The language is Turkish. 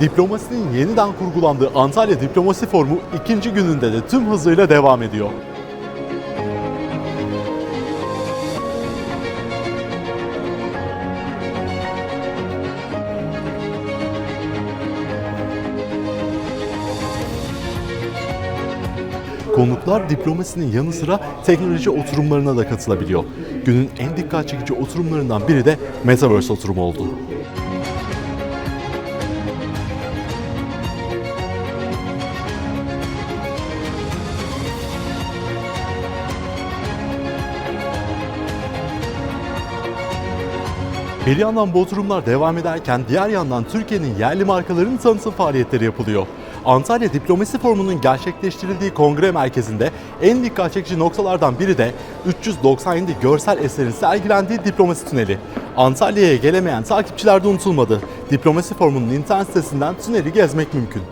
Diplomasinin yeniden kurgulandığı Antalya Diplomasi Forumu ikinci gününde de tüm hızıyla devam ediyor. Konuklar diplomasinin yanı sıra teknoloji oturumlarına da katılabiliyor. Günün en dikkat çekici oturumlarından biri de Metaverse oturumu oldu. Bir yandan bu oturumlar devam ederken diğer yandan Türkiye'nin yerli markalarının tanıtım faaliyetleri yapılıyor. Antalya Diplomasi Forumu'nun gerçekleştirildiği kongre merkezinde en dikkat çekici noktalardan biri de 397 görsel eserin sergilendiği diplomasi tüneli. Antalya'ya gelemeyen takipçiler de unutulmadı. Diplomasi Forumu'nun internet sitesinden tüneli gezmek mümkün.